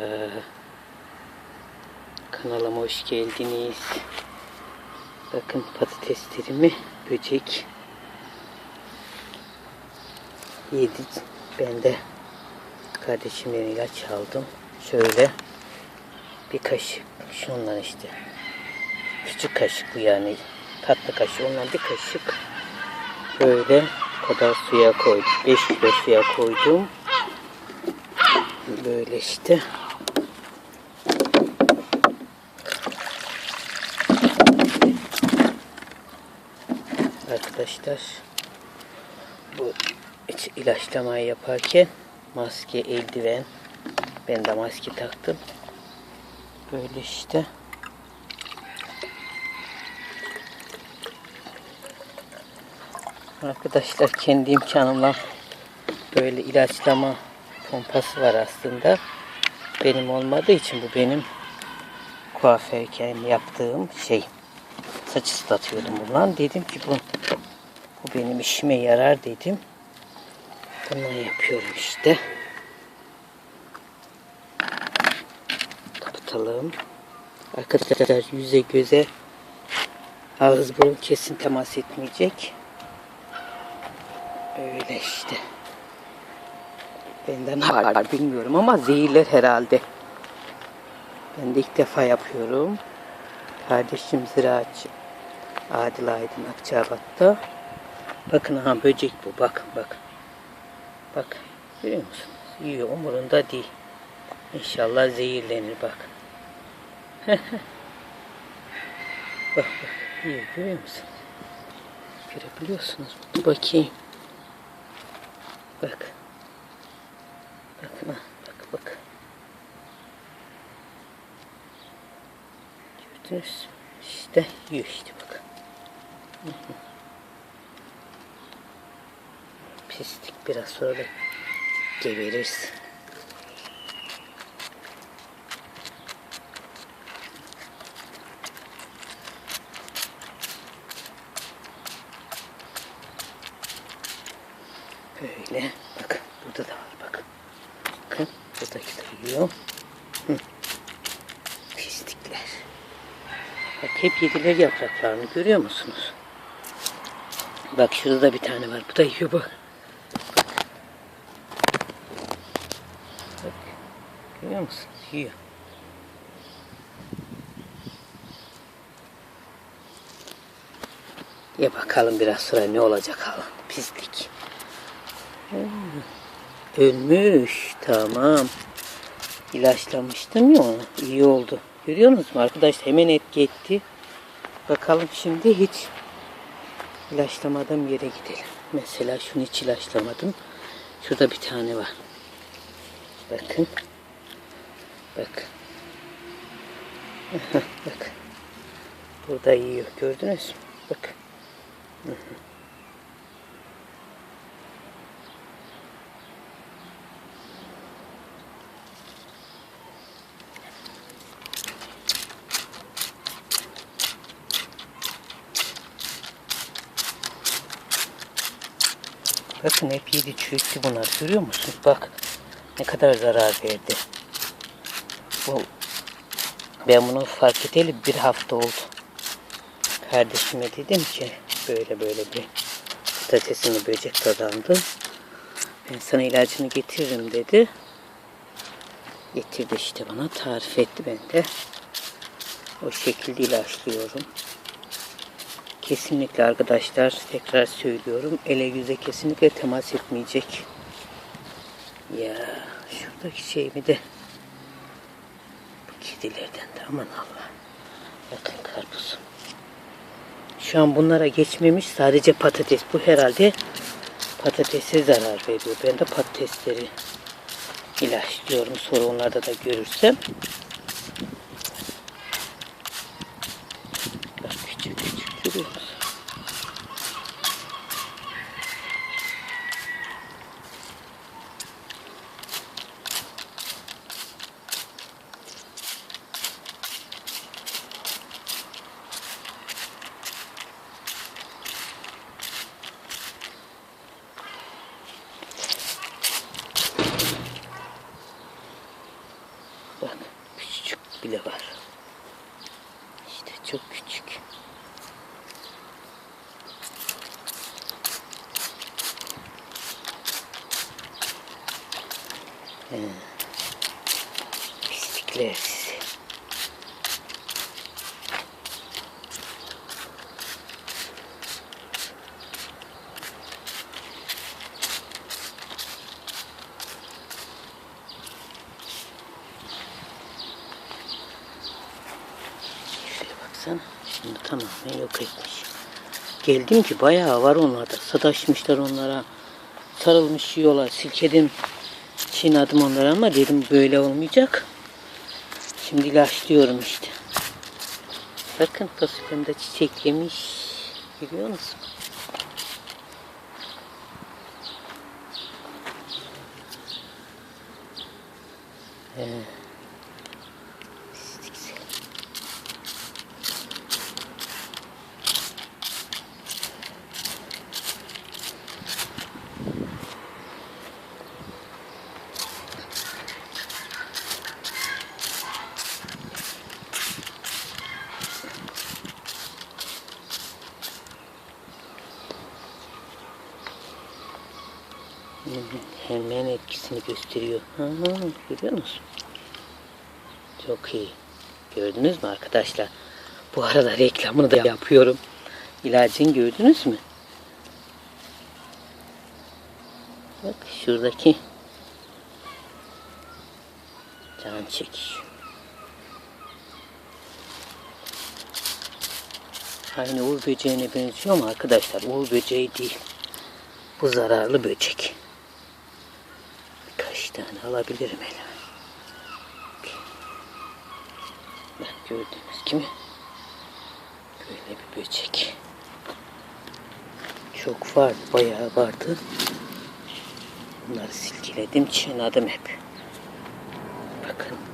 Ee, Kanalıma hoş geldiniz. Bakın patateslerimi böcek yedi. Ben de kardeşimden ilaç aldım. Şöyle bir kaşık şundan işte. Küçük kaşık bu yani. Tatlı kaşık. Ondan bir kaşık böyle kadar suya koydum. 5 kilo suya koydum. Böyle işte. Arkadaşlar bu iç- ilaçlamayı yaparken maske, eldiven ben de maske taktım. Böyle işte. Arkadaşlar kendi imkanımla böyle ilaçlama pompası var aslında. Benim olmadığı için bu benim kuaförken yaptığım şey. Saç ıslatıyordum bundan. Dedim ki bu, bu benim işime yarar dedim. Bundan yapıyorum işte. Kapatalım. Arkadaşlar yüze göze ağız burun kesin temas etmeyecek. Öyle işte. Benden var bilmiyorum ama zehirler herhalde. Ben de ilk defa yapıyorum. Kardeşim ziraatçı. Adil Aydın Akçabat'ta. Bakın ha böcek bu. Bakın bak. Bak. Görüyor musunuz? Yiyor umurunda değil. İnşallah zehirlenir bak. bak bak. Yiyor görüyor musunuz? Görebiliyorsunuz. Dur bakayım. Bak. Bakın ha. Bak bak. Gördünüz? İşte yiyor işte bak. Hı hı. Pislik biraz sonra da gebeririz. Böyle. Bakın burada da var bakın. Bakın buradaki de yiyor. Hı. Pislikler. Bak hep yediler yapraklarını görüyor musunuz? Bak şurada da bir tane var. Bu da yiyor bak. Bak. Bak. Görüyor musunuz? Yiyor. Ye bakalım biraz sonra ne olacak halın. Pislik. Ölmüş. Tamam. İlaçlamıştım ya onu. İyi oldu. Görüyor musunuz arkadaşlar? Hemen etki etti. Bakalım şimdi hiç ilaçlamadığım yere gidelim. Mesela şunu hiç ilaçlamadım. Şurada bir tane var. Bakın. Bak. Bak. Burada yiyor. Gördünüz mü? Bak. Bakın hep yedi çürüttü bunlar. Görüyor musun? Bak ne kadar zarar verdi. Bu, ben bunu fark edeli bir hafta oldu. Kardeşime dedim ki böyle böyle bir patatesini böcek kazandı. Ben sana ilacını getiririm dedi. Getirdi işte bana tarif etti ben de. O şekilde ilaçlıyorum. Kesinlikle arkadaşlar tekrar söylüyorum. Ele yüze kesinlikle temas etmeyecek. Ya şuradaki şey mi de bu kedilerden de aman Allah. Bakın karpuz. Şu an bunlara geçmemiş sadece patates. Bu herhalde patatese zarar veriyor. Ben de patatesleri ilaçlıyorum. Sonra onlarda da görürsem. Bak küçücük bile var. İşte çok küçük. He. Pislikler baksana. Şimdi tamamen yok etmiş. Geldim ki bayağı var onlarda. Sataşmışlar onlara. Sarılmış yiyorlar. Silkedim. Çiğnadım onları ama dedim böyle olmayacak. Şimdi ilaçlıyorum işte. Bakın fasulyem de çiçeklemiş. Görüyor musun? He. Hemen etkisini gösteriyor. Ha, görüyor musun? Çok iyi. Gördünüz mü arkadaşlar? Bu arada reklamını da yapıyorum. İlacın gördünüz mü? Bak şuradaki can çekiş. Aynı uğur böceğine benziyor ama arkadaşlar uğur böceği değil. Bu zararlı böcek. Alabilirim elime. Bak gördüğünüz gibi böyle bir böcek. Çok vardı, bayağı vardı. Bunları silkeledim, çiğnedim hep. Bakın.